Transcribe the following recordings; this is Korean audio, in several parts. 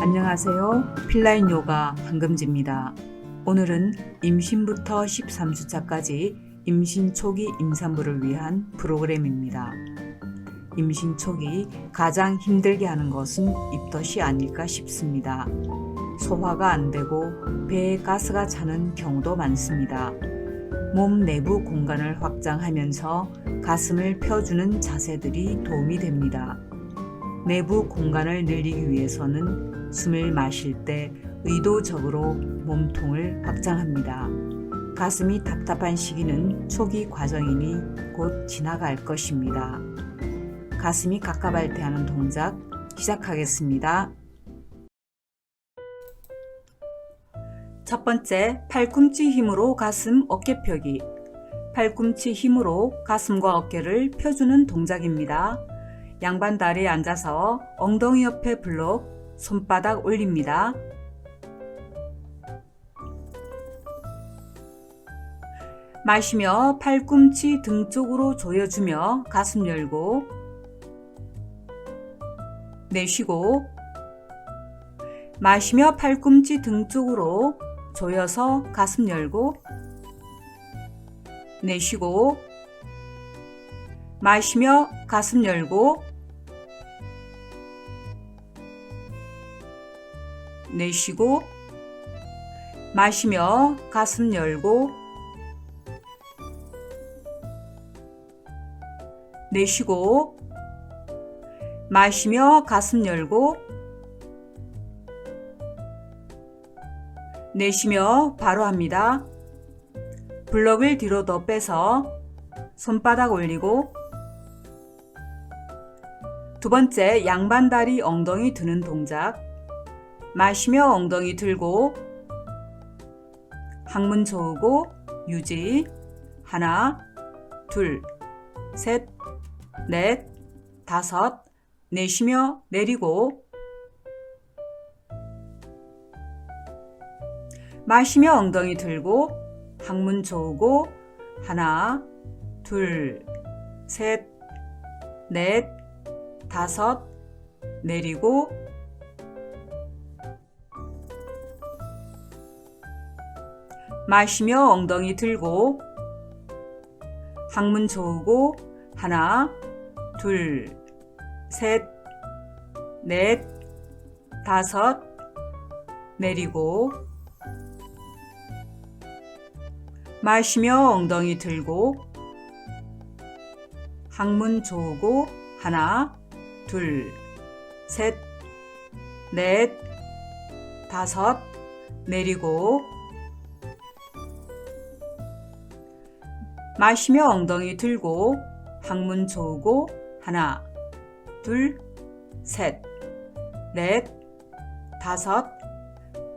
안녕하세요. 필라인 요가 황금지입니다. 오늘은 임신부터 13주차까지 임신 초기 임산부를 위한 프로그램입니다. 임신 초기 가장 힘들게 하는 것은 입덧이 아닐까 싶습니다. 소화가 안 되고 배에 가스가 차는 경우도 많습니다. 몸 내부 공간을 확장하면서 가슴을 펴주는 자세들이 도움이 됩니다. 내부 공간을 늘리기 위해서는 숨을 마실 때 의도적으로 몸통을 확장합니다. 가슴이 답답한 시기는 초기 과정이니 곧 지나갈 것입니다. 가슴이 갑갑할 때 하는 동작 시작하겠습니다. 첫 번째, 팔꿈치 힘으로 가슴 어깨 펴기. 팔꿈치 힘으로 가슴과 어깨를 펴주는 동작입니다. 양반 다리에 앉아서 엉덩이 옆에 블록, 손바닥 올립니다. 마시며 팔꿈치 등 쪽으로 조여주며 가슴 열고 내쉬고 마시며 팔꿈치 등 쪽으로 조여서 가슴 열고 내쉬고 마시며 가슴 열고 내쉬고 마시며 가슴 열고 내쉬고 마시며 가슴 열고 내쉬며 바로 합니다. 블럭을 뒤로 더 빼서 손바닥 올리고 두 번째 양반다리 엉덩이 드는 동작 마시며 엉덩이 들고 항문 저으고 유지. 하나 둘 셋, 넷, 다섯, 내쉬며 내리고 마시며 엉덩이 들고 항문 저으고 하나, 둘, 셋, 넷, 다섯, 내리고 마시며 엉덩이 들고 항문 저으고 하나, 둘, 셋, 넷, 다섯, 내리고 마시며 엉덩이 들고 항문 조고 하나, 둘, 셋, 넷, 다섯, 내리고 마시며 엉덩이 들고 항문 조고 하나, 둘, 셋, 넷, 다섯,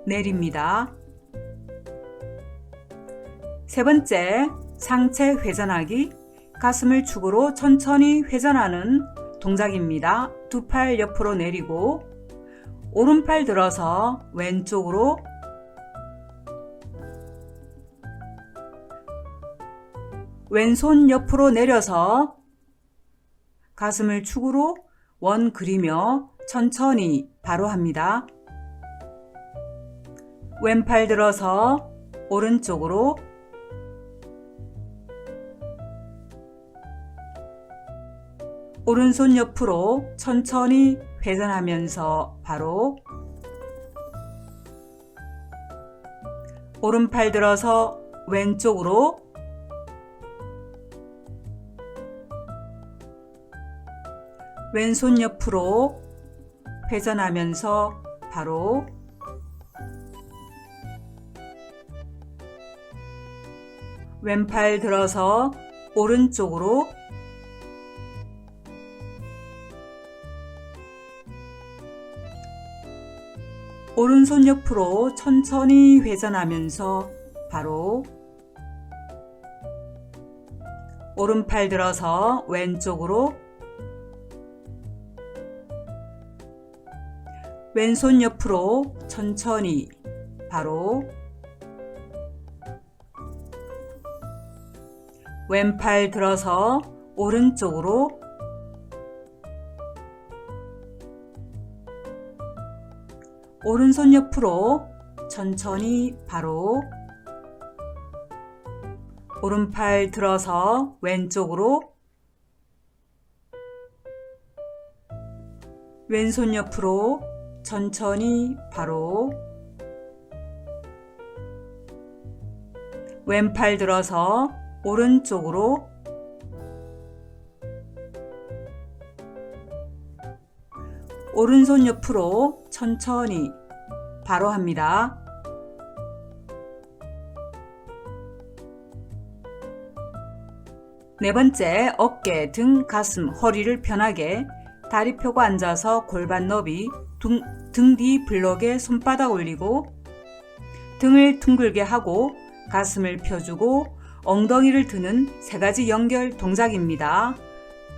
내립니다. 세 번째, 상체 회전하기. 가슴을 축으로 천천히 회전하는 동작입니다. 두 팔 옆으로 내리고, 오른팔 들어서 왼쪽으로 왼손 옆으로 내려서 가슴을 축으로 원 그리며 천천히 바로 합니다. 왼팔 들어서 오른쪽으로 오른손 옆으로 천천히 회전하면서 바로 오른팔 들어서 왼쪽으로 왼손 옆으로 회전하면서 바로 왼팔 들어서 오른쪽으로 오른손 옆으로 천천히 회전하면서 바로 오른팔 들어서 왼쪽으로 왼손 옆으로 천천히. 바로 왼팔 들어서 오른쪽으로. 오른손 옆으로 천천히. 바로 오른팔 들어서 왼쪽으로. 왼손 옆으로 천천히 바로 왼팔 들어서 오른쪽으로 오른손 옆으로 천천히 바로 합니다. 네 번째, 어깨, 등, 가슴, 허리를 편하게 다리 펴고 앉아서 골반 너비 등 뒤 블럭에 손바닥 올리고 등을 둥글게 하고 가슴을 펴주고 엉덩이를 드는 세 가지 연결 동작입니다.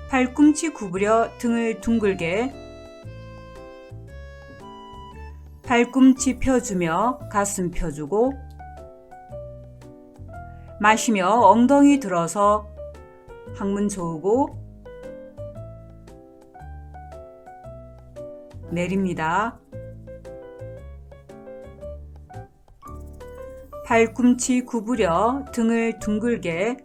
팔꿈치 구부려 등을 둥글게 팔꿈치 펴주며 가슴 펴주고 마시며 엉덩이 들어서 항문 조우고 내립니다. 팔꿈치 구부려 등을 둥글게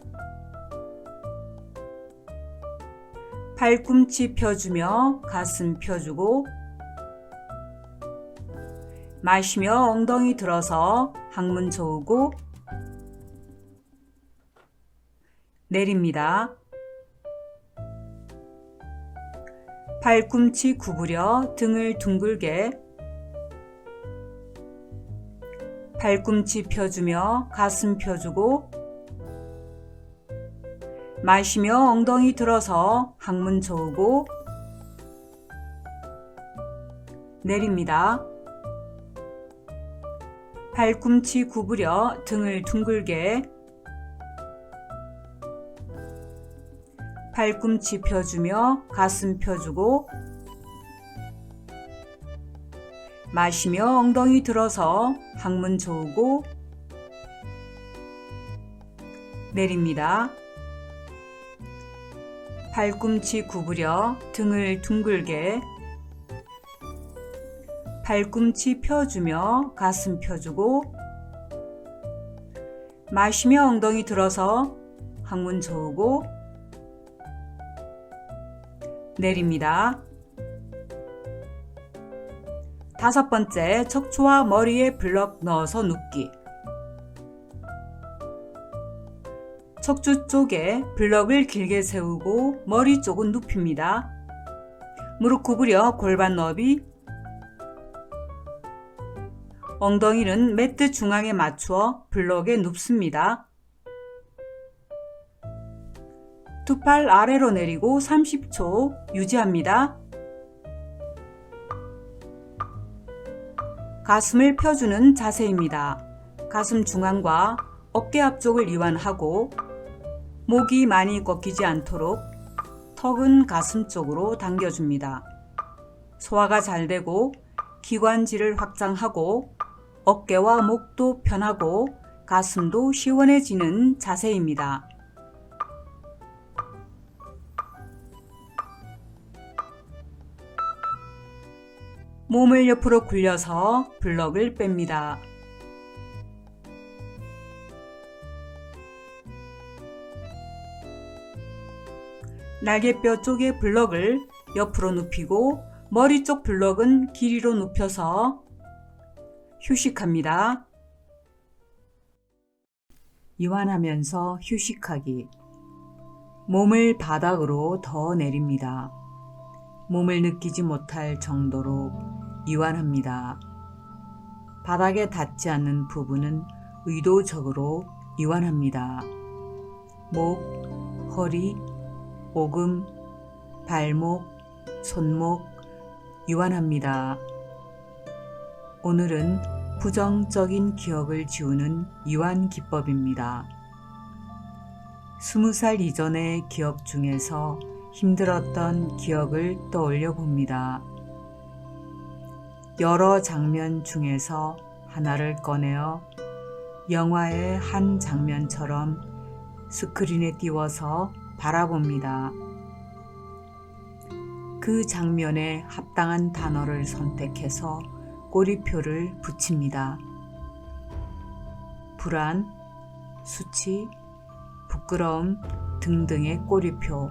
팔꿈치 펴주며 가슴 펴주고 마시며 엉덩이 들어서 항문 조우고 내립니다. 팔꿈치 구부려 등을 둥글게 팔꿈치 펴주며 가슴 펴주고 마시며 엉덩이 들어서 항문 조우고 내립니다. 팔꿈치 구부려 등을 둥글게 팔꿈치 펴주며 가슴 펴주고 마시며 엉덩이 들어서 항문 조우고 내립니다. 팔꿈치 구부려 등을 둥글게 팔꿈치 펴주며 가슴 펴주고 마시며 엉덩이 들어서 항문 조우고 내립니다. 다섯 번째, 척추와 머리에 블럭 넣어서 눕기. 척추 쪽에 블럭을 길게 세우고 머리 쪽은 눕힙니다. 무릎 구부려 골반 너비 엉덩이는 매트 중앙에 맞추어 블럭에 눕습니다. 두 팔 아래로 내리고 30초 유지합니다. 가슴을 펴주는 자세입니다. 가슴 중앙과 어깨 앞쪽을 이완하고 목이 많이 꺾이지 않도록 턱은 가슴 쪽으로 당겨줍니다. 소화가 잘 되고 기관지를 확장하고 어깨와 목도 편하고 가슴도 시원해지는 자세입니다. 몸을 옆으로 굴려서 블럭을 뺍니다. 날개뼈 쪽의 블럭을 옆으로 눕히고 머리 쪽 블럭은 길이로 눕혀서 휴식합니다. 이완하면서 휴식하기. 몸을 바닥으로 더 내립니다. 몸을 느끼지 못할 정도로 이완합니다. 바닥에 닿지 않는 부분은 의도적으로 이완합니다. 목, 허리, 오금, 발목, 손목 이완합니다. 오늘은 부정적인 기억을 지우는 이완 기법입니다. 스무 살 이전의 기억 중에서 힘들었던 기억을 떠올려 봅니다. 여러 장면 중에서 하나를 꺼내어 영화의 한 장면처럼 스크린에 띄워서 바라봅니다. 그 장면에 합당한 단어를 선택해서 꼬리표를 붙입니다. 불안, 수치, 부끄러움 등등의 꼬리표.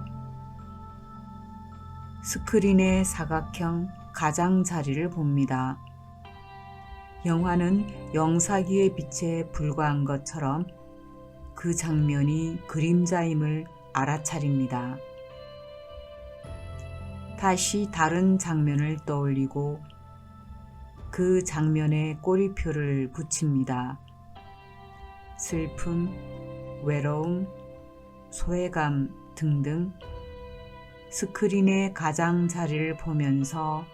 스크린의 사각형 가장자리를 봅니다. 영화는 영사기의 빛에 불과한 것처럼 그 장면이 그림자임을 알아차립니다. 다시 다른 장면을 떠올리고 그 장면에 꼬리표를 붙입니다. 슬픔, 외로움, 소외감 등등 스크린의 가장자리를 보면서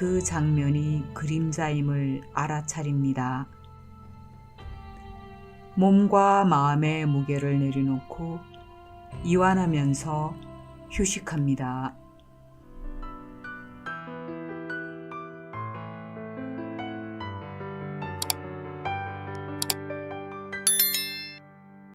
그 장면이 그림자임을 알아차립니다. 몸과 마음의 무게를 내려놓고 이완하면서 휴식합니다.